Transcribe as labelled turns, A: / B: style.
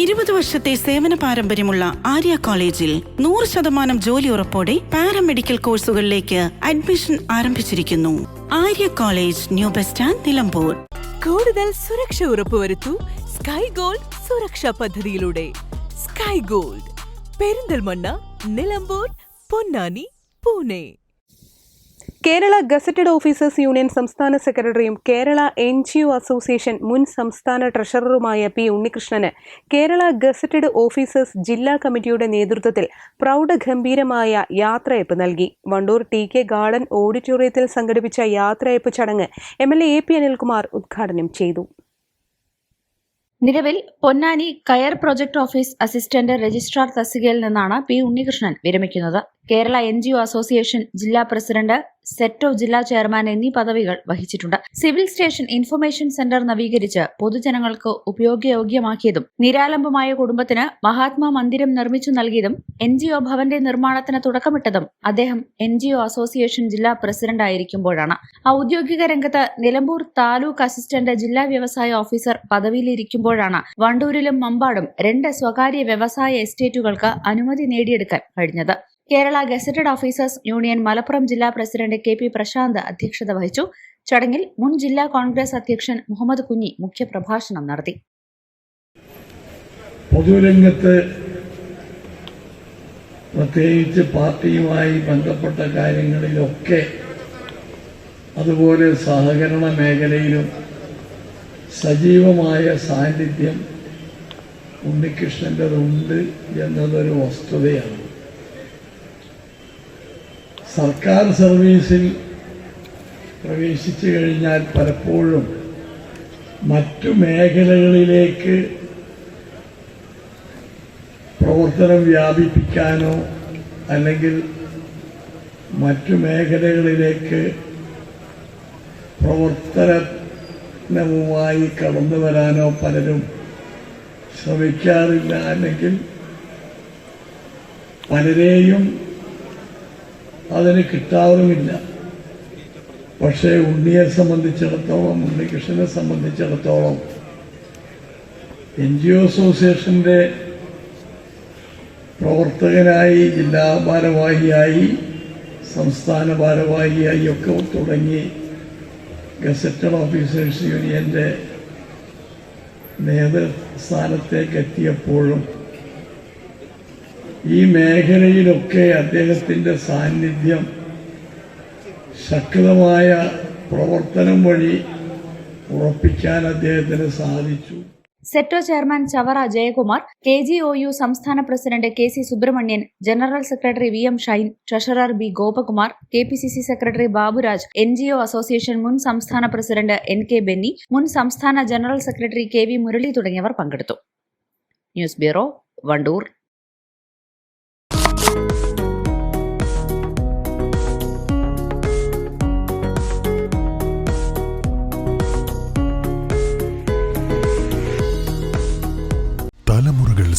A: ഇരുപത് വർഷത്തെ സേവന പാരമ്പര്യമുള്ള ആര്യ കോളേജിൽ നൂറ് ശതമാനം ജോലി ഉറപ്പോടെ പാരാമെഡിക്കൽ കോഴ്സുകളിലേക്ക് അഡ്മിഷൻ ആരംഭിച്ചിരിക്കുന്നു. Arya college new bus stand Nilambur.
B: കൂടുതൽ സുരക്ഷ ഉറപ്പുവരുത്തൂ സ്കൈ ഗോൾഡ് സുരക്ഷാ പദ്ധതിയിലൂടെ. Sky gold. Perinthalmanna Nilambur Ponnani Pune.
C: Kerala gazetted officers union സംസ്ഥാന സെക്രട്ടറിയും Kerala N G O association മുൻ സംസ്ഥാന ട്രഷററുമായ പി ഉണ്ണികൃഷ്ണന് കേരള ഗസറ്റഡ് ഓഫീസേഴ്സ് ജില്ലാ കമ്മിറ്റിയുടെ നേതൃത്വത്തിൽ പ്രൗഢഗംഭീരമായ യാത്രയപ്പ് നൽകി. വണ്ടൂർ ടി കെ ഗാർഡൻ ഓഡിറ്റോറിയത്തിൽ സംഘടിപ്പിച്ച യാത്രയപ്പ് ചടങ്ങ് M L A P Anilkumar ഉദ്ഘാടനം ചെയ്തു.
D: നിലവിൽ പൊന്നാനി കയർ പ്രൊജക്ട് ഓഫീസ് അസിസ്റ്റന്റ് രജിസ്ട്രാർ തസ്തികയിൽ നിന്നാണ് P Unnikrishnan വിരമിക്കുന്നത്. Kerala N G O association ജില്ലാ പ്രസിഡന്റ് സെറ്റോ ജില്ലാ ചെയർമാൻ എന്നീ പദവികൾ വഹിച്ചിട്ടുണ്ട്. സിവിൽ സ്റ്റേഷൻ ഇൻഫർമേഷൻ സെന്റർ നവീകരിച്ച് പൊതുജനങ്ങൾക്ക് ഉപയോഗയോഗ്യമാക്കിയതും നിരാലംബമായ കുടുംബത്തിന് മഹാത്മാ മന്ദിരം നിർമ്മിച്ചു നൽകിയതും എൻ ജി ഒ ഭവന്റെ നിർമ്മാണത്തിന് തുടക്കമിട്ടതും അദ്ദേഹം എൻ ജി ഒ അസോസിയേഷൻ ജില്ലാ പ്രസിഡന്റ് ആയിരിക്കുമ്പോഴാണ്. ഔദ്യോഗിക രംഗത്ത് നിലമ്പൂർ താലൂക്ക് അസിസ്റ്റന്റ് ജില്ലാ വ്യവസായ ഓഫീസർ പദവിയിലിരിക്കുമ്പോഴാണ് വണ്ടൂരിലും മമ്പാടും രണ്ട് സ്വകാര്യ വ്യവസായ എസ്റ്റേറ്റുകൾക്ക് അനുമതി നേടിയെടുക്കാൻ കഴിഞ്ഞത്. Kerala gazetted officers union Malappuram ജില്ലാ പ്രസിഡന്റ് കെ പി പ്രശാന്ത് അധ്യക്ഷത വഹിച്ചു. ചടങ്ങിൽ മുൻ ജില്ലാ കോൺഗ്രസ് അധ്യക്ഷൻ മുഹമ്മദ് കുഞ്ഞി മുഖ്യപ്രഭാഷണം നടത്തി.
E: പൊതുരംഗത്ത് പ്രത്യേകിച്ച് പാർട്ടിയുമായി ബന്ധപ്പെട്ട കാര്യങ്ങളിലൊക്കെ അതുപോലെ സഹകരണ മേഖലയിലും സജീവമായ സാന്നിധ്യം ഉണ്ണികൃഷ്ണന്റെതുണ്ട് എന്നതൊരു വസ്തുതയാണ്. സർക്കാർ സർവീസിൽ പ്രവേശിച്ചു കഴിഞ്ഞാൽ പലപ്പോഴും മറ്റു മേഖലകളിലേക്ക് പ്രവർത്തനം വ്യാപിപ്പിക്കാനോ അല്ലെങ്കിൽ മറ്റു മേഖലകളിലേക്ക് പ്രവർത്തനവുമായി കടന്നു വരാനോ പലരും ശ്രമിക്കാറില്ല. അല്ലെങ്കിൽ പലരെയും അതിന് കിട്ടാറുമില്ല. പക്ഷേ ഉണ്ണിയെ സംബന്ധിച്ചിടത്തോളം ഉണ്ണികൃഷ്ണനെ സംബന്ധിച്ചിടത്തോളം എൻ ജി ഒ അസോസിയേഷന്റെ പ്രവർത്തകനായി ജില്ലാ ഭാരവാഹിയായി സംസ്ഥാന ഭാരവാഹിയായി ഒക്കെ തുടങ്ങി ഗസറ്റഡ് ഓഫീസേഴ്സ് യൂണിയന്റെ നേതൃസ്ഥാനത്തേക്ക് എത്തിയപ്പോഴും ഈ മേഖലയിലൊക്കെ അദ്ദേഹത്തിന്റെ സാന്നിധ്യം ശക്തമായ പ്രവർത്തനം വഴി ഉറപ്പിക്കാൻ അദ്ദേഹത്തിന് സാധിച്ചു.
D: SETO chairman Chavara Jayakumar K G O U സംസ്ഥാന president K C Subramanian general secretary V M Shine treasurer B Gopakumar K P C C secretary Baburaj N G O association മുൻ സംസ്ഥാന പ്രസിഡന്റ് എൻ കെ ബെന്നി മുൻ സംസ്ഥാന general secretary K V Murali തുടങ്ങിയവർ പങ്കെടുത്തു. News bureau Wandoor.